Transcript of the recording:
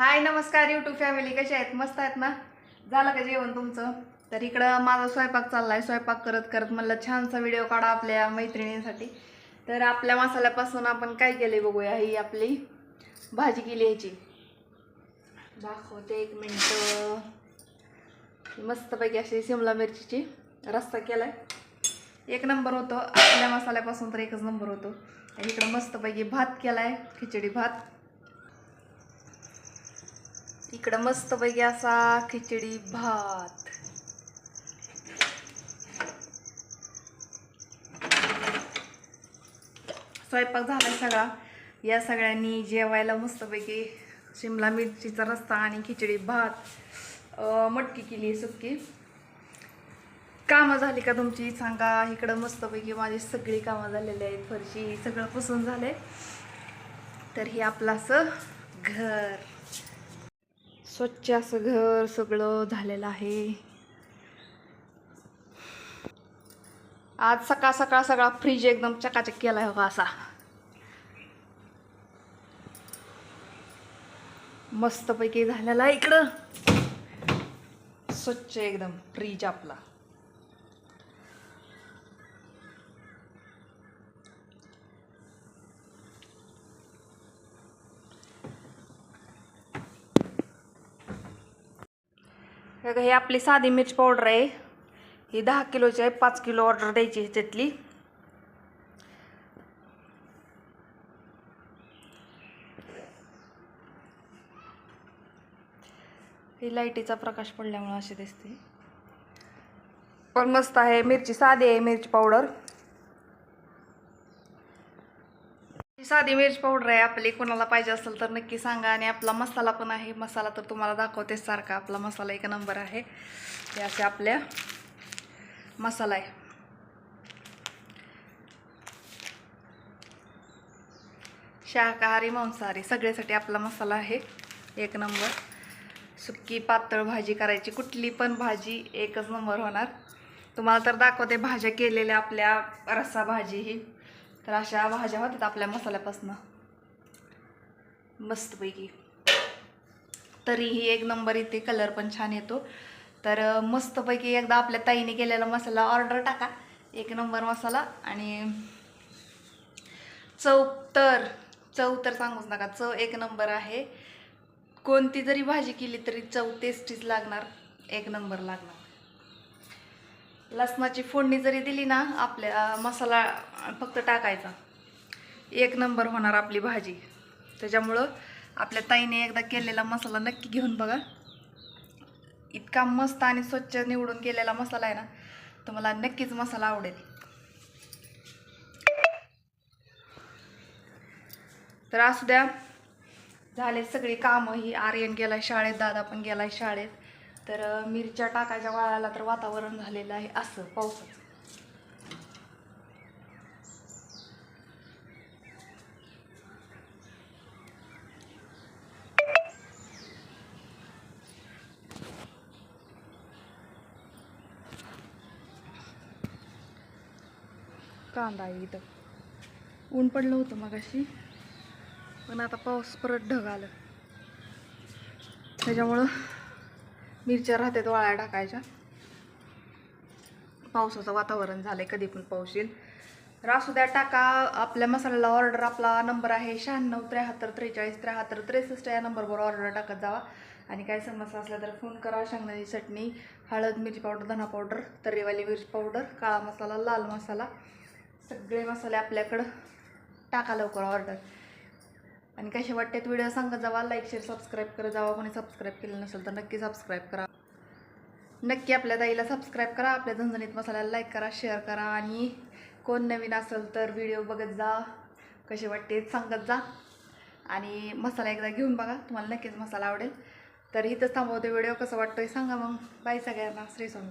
हाय नमस्कार YouTube family कशा आहेत? मस्त आहेत ना? झालं का जेवण तुमचं? तर इकडं माझा स्वयंपाक चालला आहे स्वयंपाक करत करत म्हणलं छानसा व्हिडिओ काढा आपल्या मैत्रिणींसाठी. तर आपल्या मसाल्यापासून आपण काय केले बघूया ही आपली भाजी केली ह्याची. दाखवते एक मिनटं. मस्तपैकी अशी शिमला मिरचीची रस्सा आहे एक नंबर होतो. आपल्या मसाल्यापासून तर एकच नंबर होतो. आणि इकडं मस्तपैकी भात केलाय खिचडी भात. इकडं मस्तपैकी असा खिचडी भात. स्वयंपाक झाला सगळा. या सगळ्यांनी जेवायला मस्तपैकी शिमला मिरचीचा रस्ता आणि खिचडी भात मटकी केली सुक्की कामं झाली का तुमची? सांगा. इकडं मस्तपैकी माझी सगळी कामं झालेली आहेत. फरशी सगळं पुसून झालंय. तर हे आपलं असं घर. स्वच्छ असं घर सगळं झालेलं आहे. आज सकाळ सकाळ सगळा फ्रीज एकदम चकाचक केला हो असा. मस्तपैकी झालेला आहे इकडं. स्वच्छ एकदम फ्रीज आपला. बघा, हे आपली साधी मिरची पावडर आहे. ही दहा किलोची आहे पाच किलो ऑर्डर द्यायची ह्याच्यातली ही लाईटीचा प्रकाश पडल्यामुळे अशी दिसते. पण मस्त आहे मिरची साधी आहे मिरची पावडर. ही साधी मिरची पावडर आहे आपली कोणाला पाहिजे असेल तर नक्की सांगा. आणि आपला मसाला पण आहे. मसाला तर तुम्हाला दाखवते सारखा. आपला मसाला एक नंबर आहे. हे असे आपल्या मसाला आहे. शाकाहारी मांसाहारी सगळ्यासाठी आपला मसाला आहे. एक नंबर. सुक्की पातळ भाजी करायची. कुठली पण भाजी एकच नंबर होणार. तुम्हाला तर दाखवते भाज्या केलेल्या आपल्या रस्सा भाजी ही. तर अशा भाज्या होतात आपल्या मसाल्यापासून. मस्तपैकी. तरीही एक नंबर इथे कलर पण छान येतो. तर मस्तपैकी एकदा आपल्या ताईने केलेला मसाला ऑर्डर टाका. एक नंबर मसाला आणि चव तर चव तर सांगूच नका. चव एक नंबर आहे. कोणती जरी भाजी केली तरी चव टेस्टीच लागणार. एक नंबर लागणार. लसणाची फोडणी जरी दिली ना आपल्या मसाला फक्त टाकायचा. एक नंबर होणार आपली भाजी. त्याच्यामुळं आपल्या ताईने एकदा केलेला मसाला नक्की घेऊन बघा. इतका मस्त आणि स्वच्छ निवडून केलेला मसाला आहे ना तुम्हाला नक्कीच मसाला आवडेल. तर असू द्या झाले सगळी कामं. ही आर्यन गेलाय शाळेत दादा पण गेलाय शाळेत. तर मिरच्या टाकायच्या वाळायला तर वातावरण झालेलं आहे असं पावसाचं. कांदा आहे इथं. ऊन पडलं होतं मगाशी पण आता पाऊस परत ढग आलं. त्याच्यामुळं मिरच्या राहतात वाळ्या टाकायच्या. पावसाचं वातावरण झालंय कधी पण पाऊस येईल. तर द्या टाका. आपल्या मसाल्याला ऑर्डर आपला नंबर आहे शहाण्णव त्र्याहत्तर त्रेचाळीस त्र्याहत्तर त्रेसष्ट. या नंबरवर ऑर्डर टाकत जावा. आणि काय समस्या असल्या तर फोन करा. शेंगदाण्याची चटणी हळद मिरची पावडर धना पावडर तर्रीवाली मिरची पावडर काळा मसाला लाल मसाला. सगळे मसाले आपल्याकडं. टाका लवकर ऑर्डर आणि कसे वाटतात व्हिडिओ सांगत जावा लाईक शेअर सबस्क्राईब करत जावा. कोणी सबस्क्राईब केलं नसेल तर नक्की सबस्क्राईब करा. नक्की आपल्या ताईला सबस्क्राईब करा आपल्या झणझणीत मसाल्याला लाईक करा शेअर करा. आणि कोण नवीन असेल तर व्हिडिओ बघत जा. कसे वाटते सांगत जा. आणि मसाला एकदा घेऊन बघा तुम्हाला नक्कीच मसाला आवडेल. तर इथंच थांबवते व्हिडिओ. कसं वाटतोय सांगा मग. बाय सगळ्यांना. श्री स्वामी